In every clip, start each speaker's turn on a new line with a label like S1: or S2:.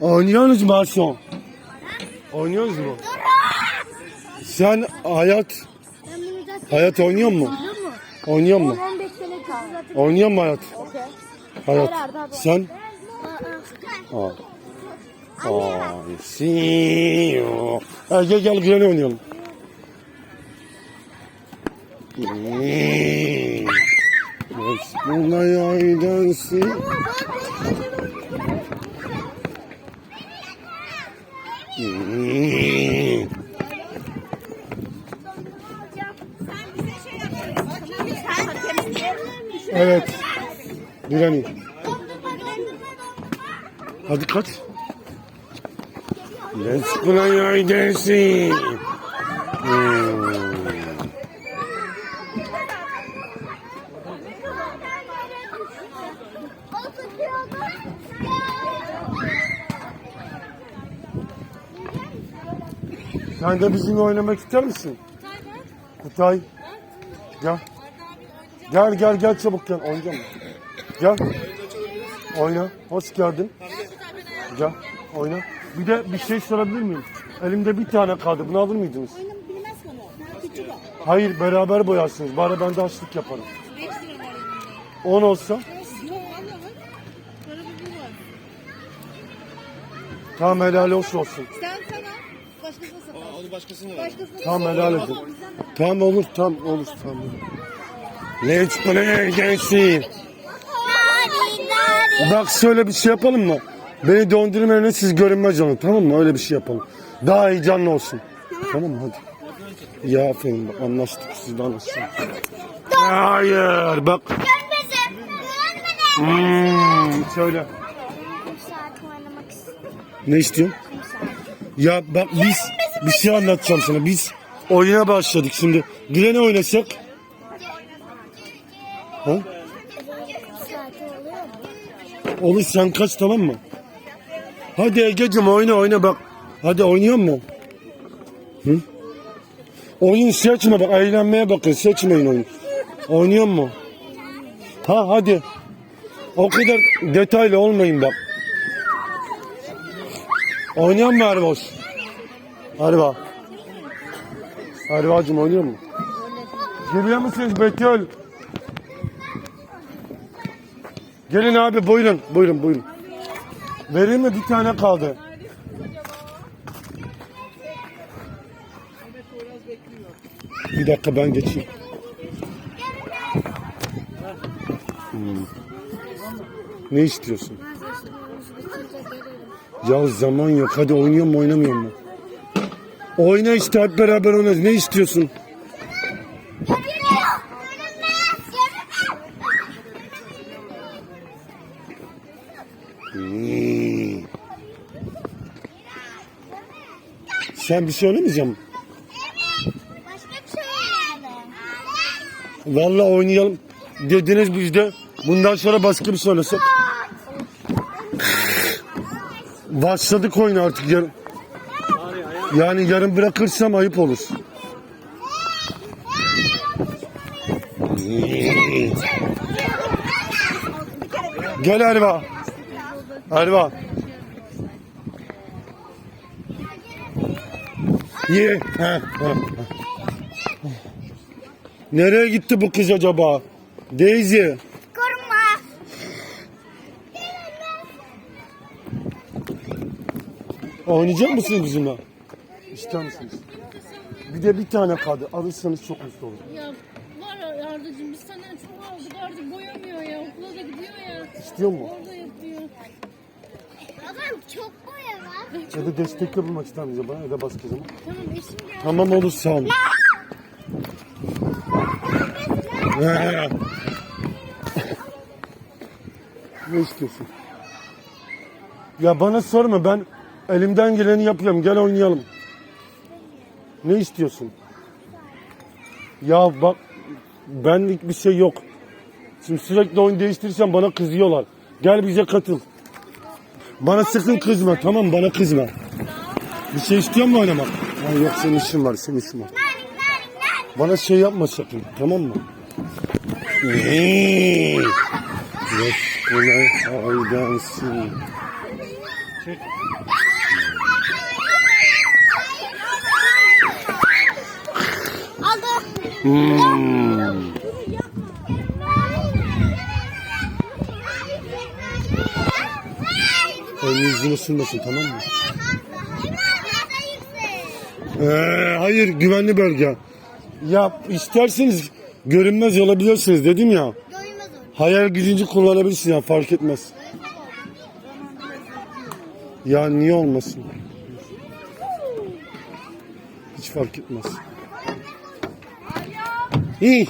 S1: Oynuyorsunuz mu Arson? Oynuyoruz mu? Sen hayat hayat oynuyor mu? Oynuyor mu?
S2: 15 sene kaldı.
S1: Oynuyor mu hayat? Hayat. Sen?
S2: Aa,
S1: Aa. You. Ha, gel gel gel oynayalım. Hmm. Let's play hide and seek. Hmm. Evet. Direni. Hadi kaç. Let's play and seek. Hmm. Sen de bizimle oynamak ister misin? Kutay. Gel. Gel gel gel çabuk gel. Oynayacağım. Gel. Oyna. Hoş geldin. Gel. Oyna. Bir de bir şey sorabilir miyim? Elimde bir tane kaldı. Bunu alır mıydınız? Hayır beraber boyarsınız. Bari ben de açlık yaparım. 10 olsa. Tamam helal olsun olsun.
S2: Sen sana başkasına sat.
S3: Onu başkasına ver.
S1: Tamam helal edin. Tamam olur tamam olur tamam. Let's play against Bak şöyle bir şey yapalım mı? Beni dondurmayın siz görünmez olun tamam mı? Öyle bir şey yapalım. Daha heyecanlı olsun. Tamam mı hadi. Ya aferin bak anlaştık siz de anlaştınız. Hayır bak. Hmm, söyle.
S2: saat oynamak istiyorum.
S1: Ne istiyorsun? Ya bak biz bir şey anlatacağım sana. Biz oyuna başladık şimdi. Gülen'e oynasak. Ha? Olur sen kaç tamam mı? Hadi Ege'cim oyna oyna bak. Hadi oynuyor mu? Hı? Oyun seçme bak eğlenmeye bakın seçmeyin oyun. Oynuyor mu? Ha hadi. O kadar detaylı olmayın bak. Oynayan mı Erboş? Erba. Erbacım oynuyor mu? Geliyor musunuz Betül? Gelin abi buyurun buyurun buyurun. Vereyim mi bir tane kaldı. Bir dakika ben geçeyim. Hmm. Ne istiyorsun? Ya zaman yok. Hadi oynuyor mu oynamıyor mu? Oyna işte hep beraber oynarız. Ne istiyorsun? Hmm. Sen bir şey oynamayacak mısın?
S2: Şey oynayalım.
S1: Dediniz biz de. Bundan sonra başka bir şey oynasak. Başladık oyun artık yarın. Yani yarın bırakırsam ayıp olur. Gel Erva. Erva. Ye. Ha, ha, ha. Nereye gitti bu kız acaba? Daisy.
S2: Koruma.
S1: Oynayacak mısınız bizimle? İster misiniz? Bir de bir tane kaldı. Alırsanız çok mutlu olurum.
S4: Ya var ya Arda'cığım biz senden çok aldık. Arda boyamıyor ya. Okula da gidiyor ya.
S1: İstiyor mu?
S4: Orada yapıyor.
S2: Babam çok boya var.
S1: Ya da destekle bulmak ister miyiz bana ya da başka zaman?
S4: Tamam eşim geldi.
S1: Tamam olur sağ olun. ne istiyorsun? Ya bana sorma ben elimden geleni yapıyorum. Gel oynayalım. Ne istiyorsun? Ya bak benlik bir şey yok. Şimdi sürekli oyun değiştirirsen bana kızıyorlar. Gel bize katıl. Bana sakın kızma tamam mı? bana kızma. Bir şey istiyor mu oynamak? Ha, yok senin işin var senin işin var. Bana şey yapma sakın tamam mı? Yes, seek. Çek. Hmm. Elini yüzünü sürmesin tamam mı? Ee, hayır güvenli bölge. Ya isterseniz görünmez olabilirsiniz dedim ya. Hayal gücünü kullanabilirsin ya fark etmez. Ya niye olmasın? Hiç fark etmez. İyi.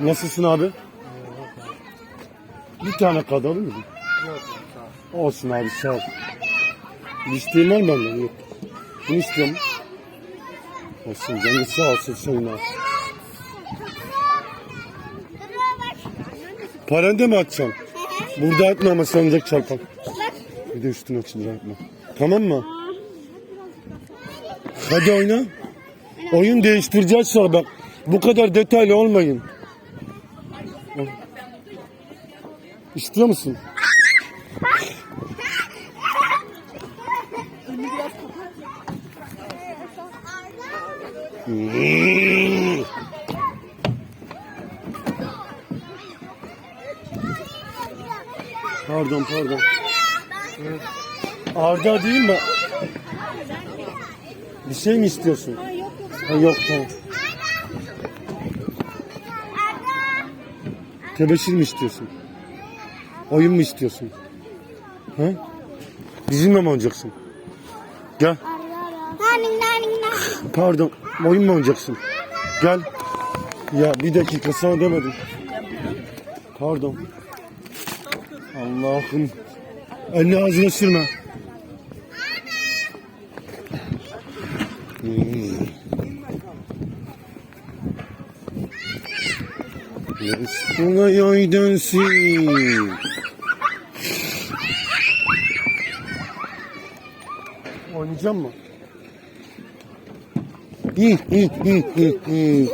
S1: Nasılsın abi? Bir tane kadar mu? Olsun abi sağ ol. İsteğin var mı benden? Yok. Bunu istiyorum. Olsun canı sağ olsun senin abi. Paranı da mı atacaksın? Burada atma ama sanacak çarpan. Bir de üstüne açınca atma. Tamam mı? Hadi oyna. Oyun değiştireceğiz sonra bak. Bu kadar detaylı olmayın. İstiyor musun? Hmm. Pardon pardon. Arda değil mi? Bir şey mi istiyorsun? Ha, yok tamam. Tebeşir mi istiyorsun? Oyun mu istiyorsun? Ha? Bizimle mi oynayacaksın? Gel. Pardon. Oyun mu oynayacaksın? Gel. Ya bir dakika sana demedim. Pardon. Allah'ım. Elini ağzına sürme. Hmm. Resmuna yay dönsün. Oynayacak mı? Hı, hı, hı, hı, hı.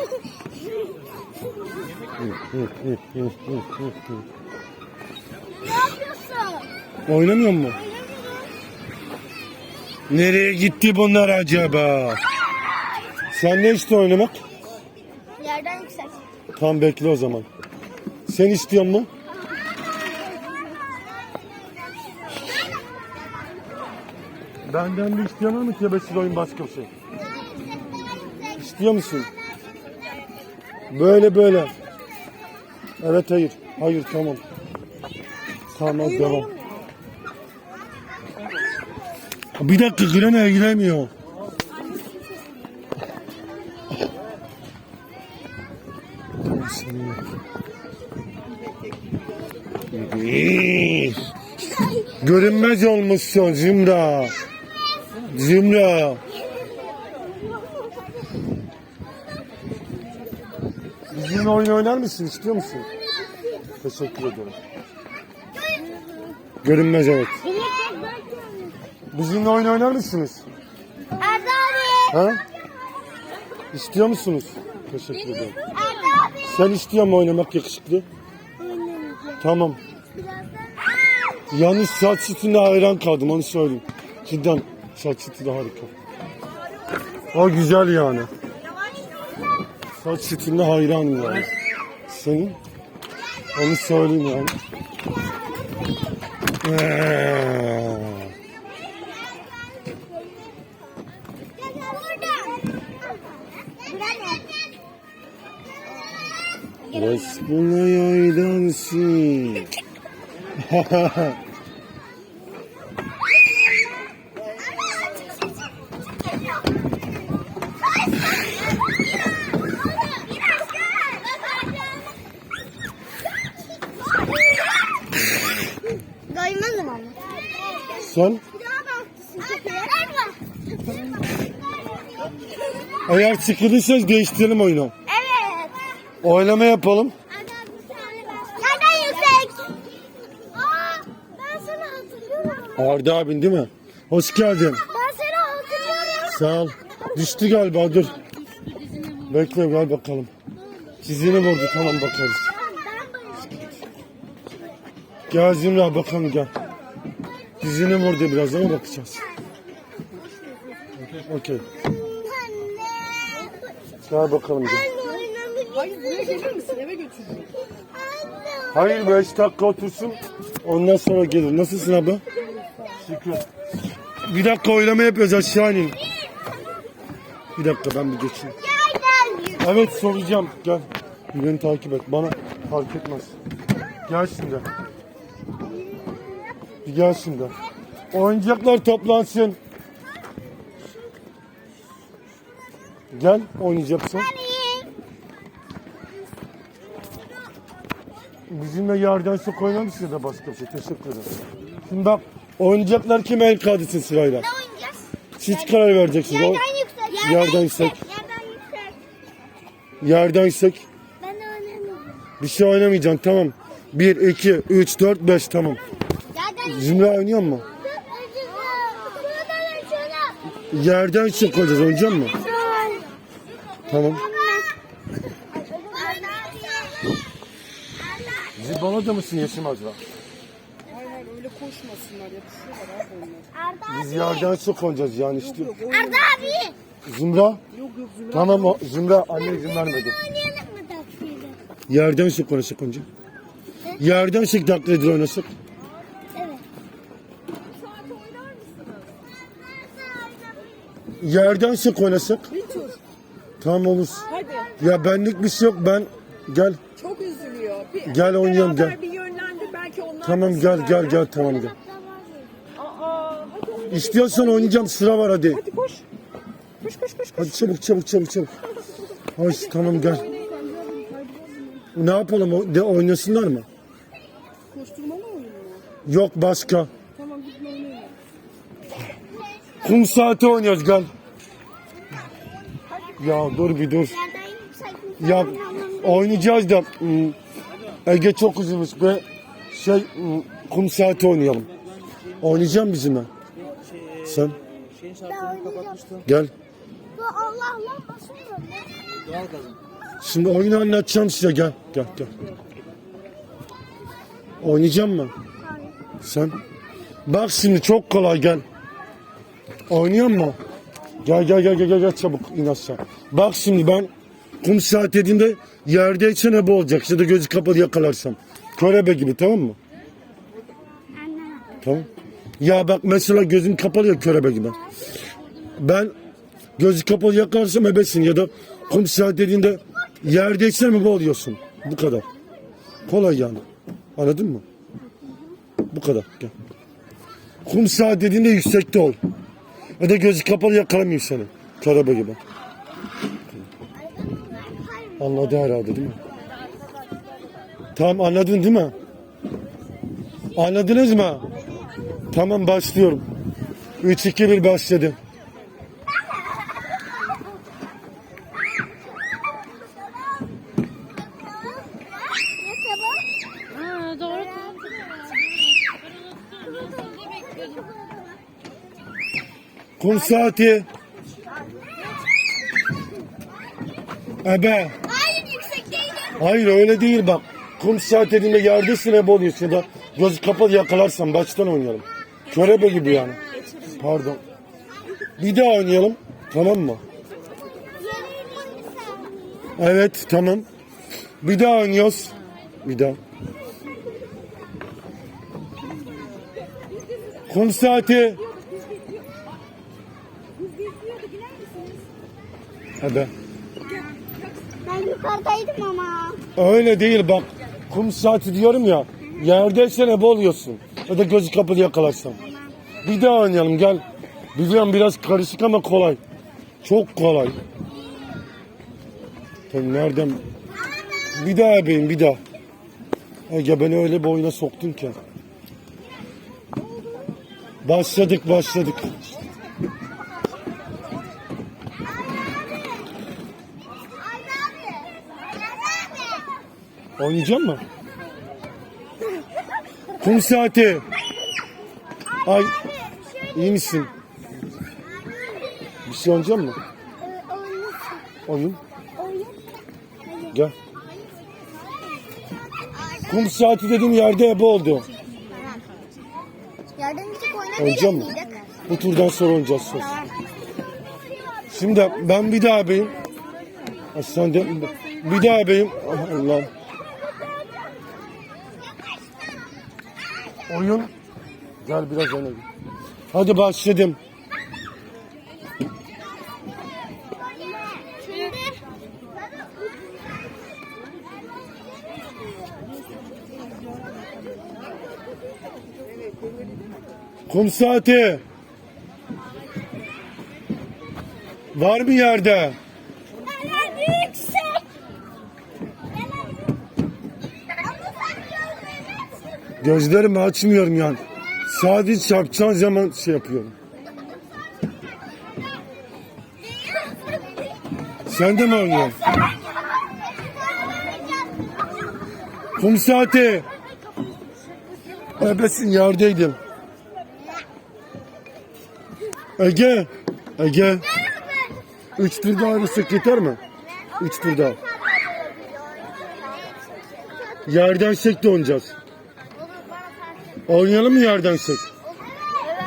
S1: Hı, hı, hı, hı, hı, hı? Oynamıyor mu? Nereye gitti bunlar acaba? Sen ne işte oynamak?
S2: Yerden yüksek.
S1: Tam bekle o zaman. Sen istiyor mu? Benden bir isteyen var mı tebeşir oyun başka bir şey? İstiyor musun? Böyle böyle. Evet hayır. Hayır tamam. Tamam devam. Bir dakika Grena'ya giremiyor. Görünmez olmuşsun Zümra. Zümra. Bizimle oyun oynar mısın? İstiyor musun? Teşekkür ederim. Görünmez evet. Bizimle oyun oynar mısınız?
S2: Arda abi.
S1: Ha? İstiyor musunuz? Teşekkür ederim.
S2: Arda abi.
S1: Sen istiyor mu oynamak yakışıklı? Tamam. Yalnız saç sütüne hayran kaldım onu söyleyeyim. Cidden saç sütü de harika. O güzel yani. Saç sütüne hayranım yani. Senin? Onu söyleyeyim yani. Ee, Resmuna yaydansın.
S2: Doymazım ama.
S1: Sen eğer sıkılırsanız değiştirelim oyunu. Oylama yapalım.
S2: Nereden yüksek? Ben seni hatırlıyorum.
S1: Arda abin değil mi? Hoş geldin.
S2: Ben seni hatırlıyorum.
S1: Sağ ol. Düştü galiba dur. Bekle gel bakalım. Çizini vurdu tamam bakarız. Gel Zümra bakalım gel. Dizini vurdu biraz ama bakacağız. Okey. Gel bakalım gel.
S3: Gelir misin? Eve götürürüm.
S1: Hayır 5 dakika otursun. Ondan sonra gelir. Nasılsın abla? Şükür. Bir dakika oylama yapıyoruz aşağı inin. Bir dakika ben bir geçeyim. Evet soracağım. Gel. Beni takip et. Bana fark etmez. Gel şimdi. Bir gel şimdi. Oyuncaklar toplansın. Gel oynayacaksın. Su koyar mısın da başka bir şey? Teşekkür ederim. Şimdi bak oyuncaklar kime el kadırsın sırayla?
S2: Ne oynayacağız?
S1: Siz karar vereceksiniz.
S2: Yerden yüksek.
S1: Yerden yüksek.
S2: Yerden yüksek.
S1: Yerden yüksek.
S2: Ben de oynamıyorum.
S1: Bir şey oynamayacaksın tamam. 1, 2, 3, 4, 5 tamam.
S2: Yerden yüksek.
S1: Zümra oynuyor mu? Yerden yüksek koyacağız oynayacak mı? Tamam. Zibana da mısın Yeşim Azra?
S3: Hayır hayır öyle koşmasınlar yapışıyorlar abi onlar.
S1: Biz yerden su koyacağız yani işte.
S3: Yok
S2: Arda abi.
S1: Zümra?
S3: Yok yok Zümra.
S1: Tamam o, Zümra anne izin vermedi.
S2: Oynayalım mı taksiyle?
S1: Yerden su konuşsak önce. Yerden su taklidir oynasak.
S2: Evet.
S1: Yerden su oynasak.
S3: Bir tur.
S1: Tamam olur.
S3: Hadi.
S1: Ya benlik bir şey yok ben gel.
S3: Çok üzülüyor. Bir,
S1: Gel oynayalım,
S3: beraber
S1: gel.
S3: bir yönlendir belki onlar
S1: Tamam
S3: da
S1: gel gel gel tamam gel.
S3: Aa hadi oyna.
S1: İstiyorsan oynayacağım sıra var hadi.
S3: Hadi koş. Koş koş koş. koş.
S1: Hadi çabuk çabuk çabuk çabuk. Hoş tamam gel. Ne yapalım o- de oynasınlar mı?
S3: Koşturmalı oyun mu?
S1: Yok başka.
S3: Tamam gitme oynayalım.
S1: Kum saati oynuyoruz gel. Ya dur bir dur. Ya oynayacağız da hmm, Ege çok üzülmüş be. Şey kum saati oynayalım. Oynayacağım bizimle. Sen
S2: oynayacağım.
S1: gel. Şimdi oyunu anlatacağım size gel. Gel gel. Oynayacağım mı? Sen? Bak şimdi çok kolay gel. Oynuyor mu? Gel gel gel gel gel, gel çabuk in aşağı. Bak şimdi ben kum saat dediğimde yerdeysen ebe olacak. Ya da gözü kapalı yakalarsam. Körebe gibi tamam mı? Tamam. Ya bak mesela gözün kapalı ya körebe gibi. Ben gözü kapalı yakalarsam ebesin ya da kum saat dediğinde yerdeysen ebe oluyorsun. Bu kadar. Kolay yani. Anladın mı? Bu kadar. Gel. Kum saat dediğinde yüksekte ol. Ya da gözü kapalı yakalamayayım seni. Körebe gibi. Anladı herhalde değil mi? Tamam anladın değil mi? Anladınız mı? Tamam başlıyorum. 3 2 1 başladı. Kum saati. Ebe.
S2: Hayır
S1: öyle değil bak. Kum saat dediğinde yerdesin ebe oluyorsun da gözü kapalı yakalarsan baştan oynayalım. Körebe gibi yani. Pardon. Bir daha oynayalım. Tamam mı? Evet tamam. Bir daha oynuyoruz. Bir daha. Kum saati. Hadi.
S2: Yukarıdaydım ama.
S1: Öyle değil bak. Kum saati diyorum ya. Yerdeysen ebe oluyorsun. Ya da gözü kapalı yakalarsan. Bir daha oynayalım gel. Biliyorum biraz karışık ama kolay. Çok kolay. Tabii nereden? Bir daha ebeyim bir daha. Ege beni öyle bir oyuna soktun ki. Başladık başladık.
S2: Arda abi. Arda abi.
S1: Oynayacak mı? Kum saati. Ay iyi misin? Bir şey oynayacak mı?
S2: Oyun.
S1: Gel. Kum saati dediğim yerde ebe oldu.
S2: Yerden
S1: mı? Bu turdan sonra oynayacağız söz. Şimdi ben bir daha ebeyim. Ha, Sen de bir daha ebeyim. Ah, Allah'ım. Oyun. Gel biraz öne. Hadi başladım. Kum saati. Var mı yerde? Gözlerimi açmıyorum yani. Sadece çarpacağın zaman şey yapıyorum. Sen de mi oynuyorsun? Kum saati. Ebesin yerdeydim. Ege. Ege. Üç tur daha arasek yeter mi? Üç tur daha. Yerden de oynayacağız. Oynayalım mı yerden sek?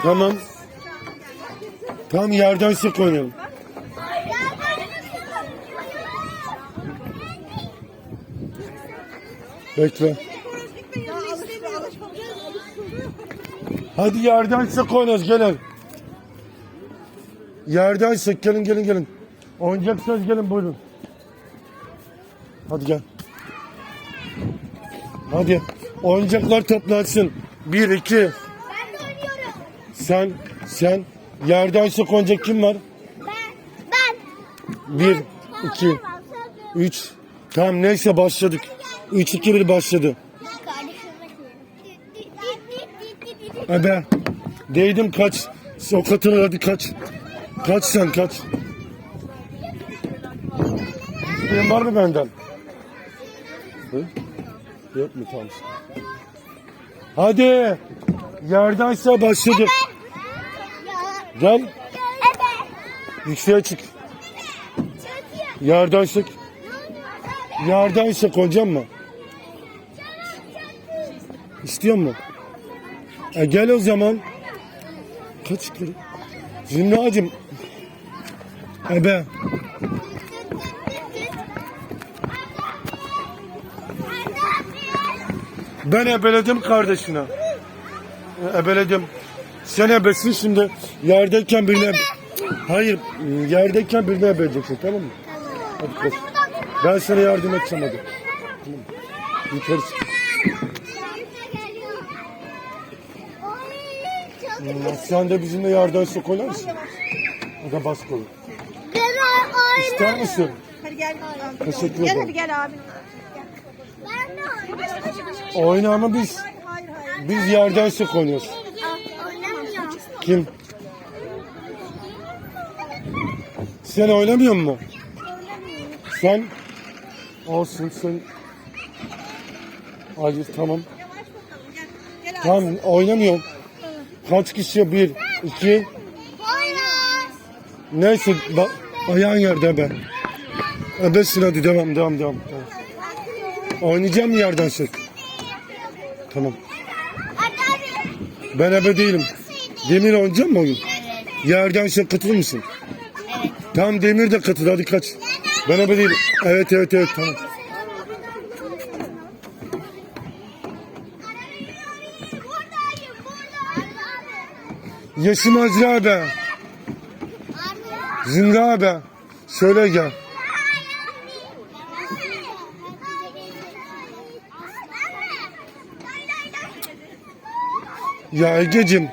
S1: Tamam. Tamam yerden sek oynayalım. Bekle. Hadi yerden sek oynarız gelin. Yerden sek gelin gelin gelin. Oynayacaksanız gelin buyurun. Hadi gel. Hadi. Oyuncaklar toplansın. Bir, iki.
S2: Ben de oynuyorum.
S1: Sen, sen. Yerden oynayacak kim var?
S2: Ben. Ben.
S1: Bir, iki, üç. Tamam neyse başladık. Üç, iki, bir başladı. Ebe. Değdim kaç. Sokatına hadi kaç. Kaç sen kaç. İsteyen var mı benden? Hı? Yok mu tamam. Hadi. Yerdense başladık. Gel. Yükseğe çık. Yerden çık hocam mı? İstiyor mu? E gel o zaman. Kaç kere? Zümracığım. Ebe. Ben ebeledim kardeşine. Ebeledim. Sen ebesin şimdi. Yerdeyken birine... Hayır. Yerdeyken birine ebeleyeceksin tamam mı? Hadi koş. Ben sana yardım edeceğim hadi. Tamam. Yukarı çık. Hmm, Sen de bizimle yardım sok oynar mısın? O da baskı olur. İster misin?
S3: Hadi gel.
S1: Teşekkür
S3: Gel
S1: ederim.
S3: hadi gel abi.
S2: Ben.
S1: Oyna ama biz. Biz yerden sok oynuyoruz. Kim? Sen oynamıyor musun? Sen? Olsun sen. Hayır tamam. Tamam oynamıyorum. Kaç kişi? Bir, iki. Neyse bak ayağın yerde be. Ebesin hadi devam devam devam. Tamam. Oynayacağım mı yerden sok? Tamam. Ben ebe değilim. Demir oynayacak mı oyun? Yerden şey katılır mısın? Tamam Demir de katıl hadi kaç. Ben ebe değilim. Evet evet evet tamam. Yaşım Azra abi. Zümra abi. Söyle gel. Ya Ege'cim.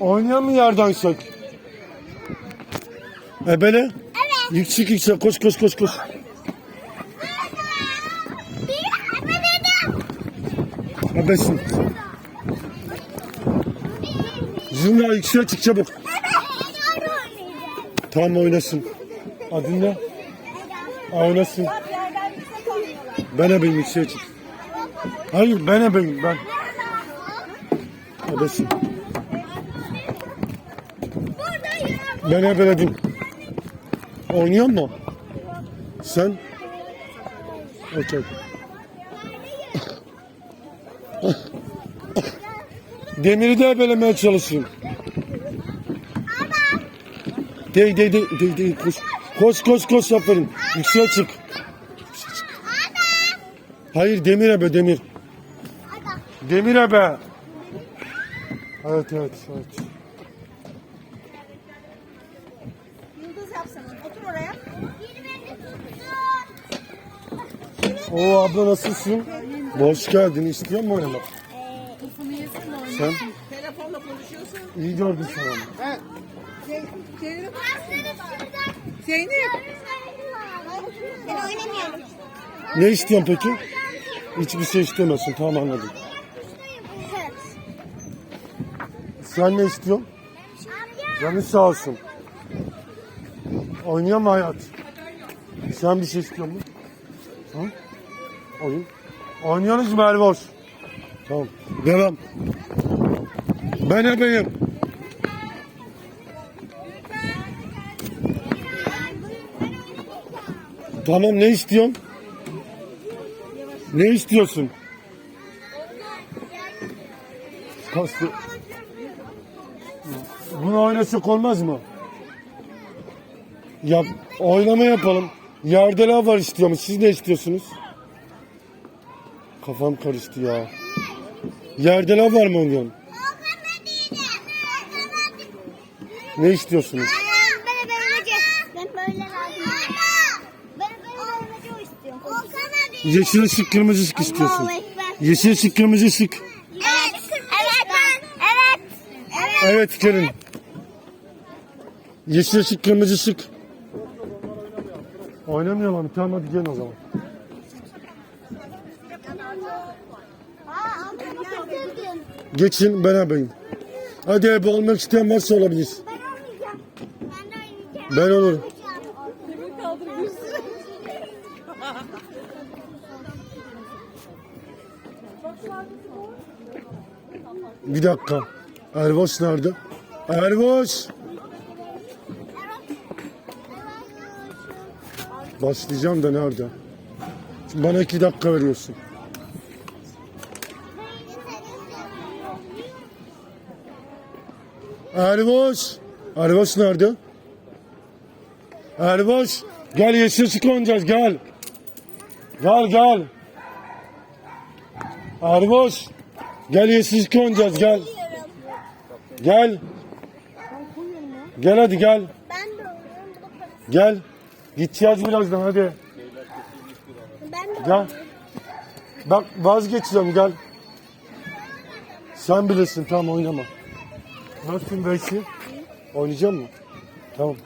S1: Oynayan mı yerden sök? Ebele? Evet. Yüksek yüksek koş koş koş koş. Ebesin. Zümra yükseğe çık çabuk. Tamam oynasın. Adın ne? Oynasın. Ben ebeyim yükseğe çık. Hayır ben ebeyim ben. Ebesin.
S2: Buradayım.
S1: Ben ebeledim. Oynuyor mu? Sen? Okey. Demiri de ebelemeye çalışayım. Dey dey dey dey dey koş. Koş koş koş aferin. Yükseğe çık. Hayır demir ebe demir. Demir ebe. Evet evet evet.
S3: Yıldız yapsana. Otur oraya.
S1: Oo abla nasılsın? Hoş geldin. İstiyor musun oynamak?
S4: De oynasın.
S1: Sen
S3: Telefonla konuşuyorsun.
S1: iyi gördün sen onu.
S3: Ha. Zeynep. Zeynep.
S2: Ben oynamıyorum.
S1: Ne istiyorsun peki? Hiçbir şey istemiyorsun. Tamam anladım. Sen ne istiyorsun? Canın sağ olsun. Mu hayat? Sen bir şey istiyor musun? Hı? Oyun. Oynuyorsunuz mu Erboş? Tamam. Devam. Ben ebeyim. Tamam ne istiyorsun? Ne istiyorsun? Kastı. Bunu oynasak olmaz mı? Ya oynama yapalım. Yerde lav var istiyormuş. Siz ne istiyorsunuz? Kafam karıştı ya. Yerde lav var mı oynuyorsun? Ne istiyorsunuz? Yeşil ışık, kırmızı ışık istiyorsun. Yeşil ışık, kırmızı ışık.
S2: Evet. Evet ben. Evet. Evet.
S1: Evet gelin. Yeşil ışık, kırmızı ışık. Oynamıyorlar mı? Tamam hadi gelin o zaman.
S2: Aa amcamı kaçırdın.
S1: Geçin beraberim. Hadi ebe olmak isteyen varsa olabilir.
S2: Ben oynayacağım. Ben de oynayacağım.
S1: Ben olurum. Bir dakika. Ervoş nerede? Ervoş! Başlayacağım da nerede? Bana iki dakika veriyorsun. Ervoş! Ervoş nerede? Ervoş! Gel yeşil ışık oynayacağız gel. Gel gel. Ervoş! Gel yeşil oynayacağız gel. Gel. Gel hadi gel.
S2: Ben de oynuyorum. Bu da parası.
S1: Gel. Gideceğiz birazdan hadi.
S2: Ben de
S1: Gel. Bak vazgeçeceğim gel. Sen bilirsin tamam oynama. Nasılsın Veysi? Oynayacak mı? Tamam.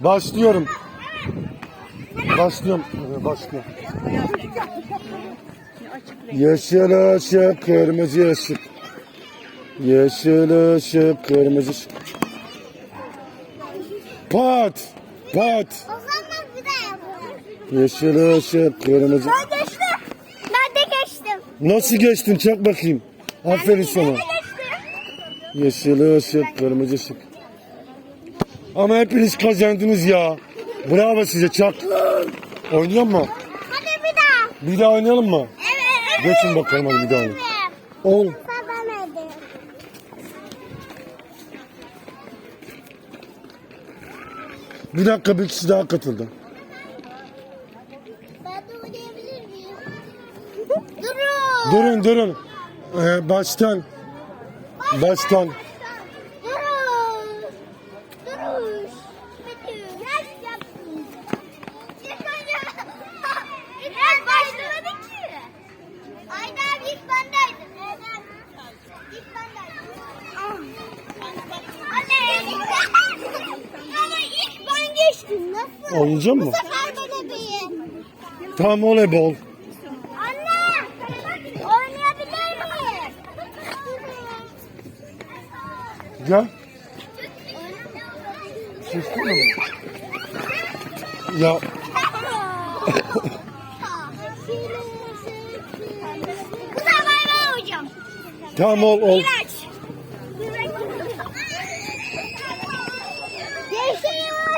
S1: Başlıyorum. Başlıyorum. Başlıyorum. Yeşil ışık, kırmızı ışık. Yeşil ışık, kırmızı ışık. Pat! Pat!
S2: O zaman bir daha yapalım.
S1: Yeşil ışık, kırmızı.
S2: Ben geçtim. Ben de geçtim.
S1: Nasıl geçtin? Çak bakayım. Aferin sana. Yeşil ışık, kırmızı ışık. Ama hepiniz kazandınız ya. Bravo size çak. Oynuyor mu?
S2: Hadi bir daha.
S1: Bir daha oynayalım mı? Geçin bakalım hadi bir daha.
S2: Kazanmadım.
S1: Bir dakika bir kişi daha katıldı.
S2: Durun.
S1: Durun durun. Ee, baştan. Baştan. Olacak mı?
S2: Bu sefer ben ebeyim.
S1: Tamam ol ebe ol.
S2: Anne! Oynayabilir miyim?
S1: Gel. Sustum mu? Ya
S2: Bu sefer ben olacağım.
S1: tamam ol ol.
S2: İlaç.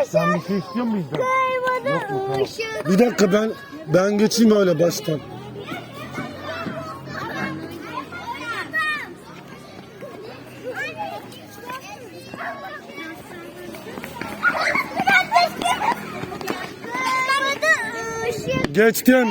S2: Sen bir şey istiyor musun bizden? Yok mu? Bir dakika ben ben geçeyim öyle baştan. Geçtim.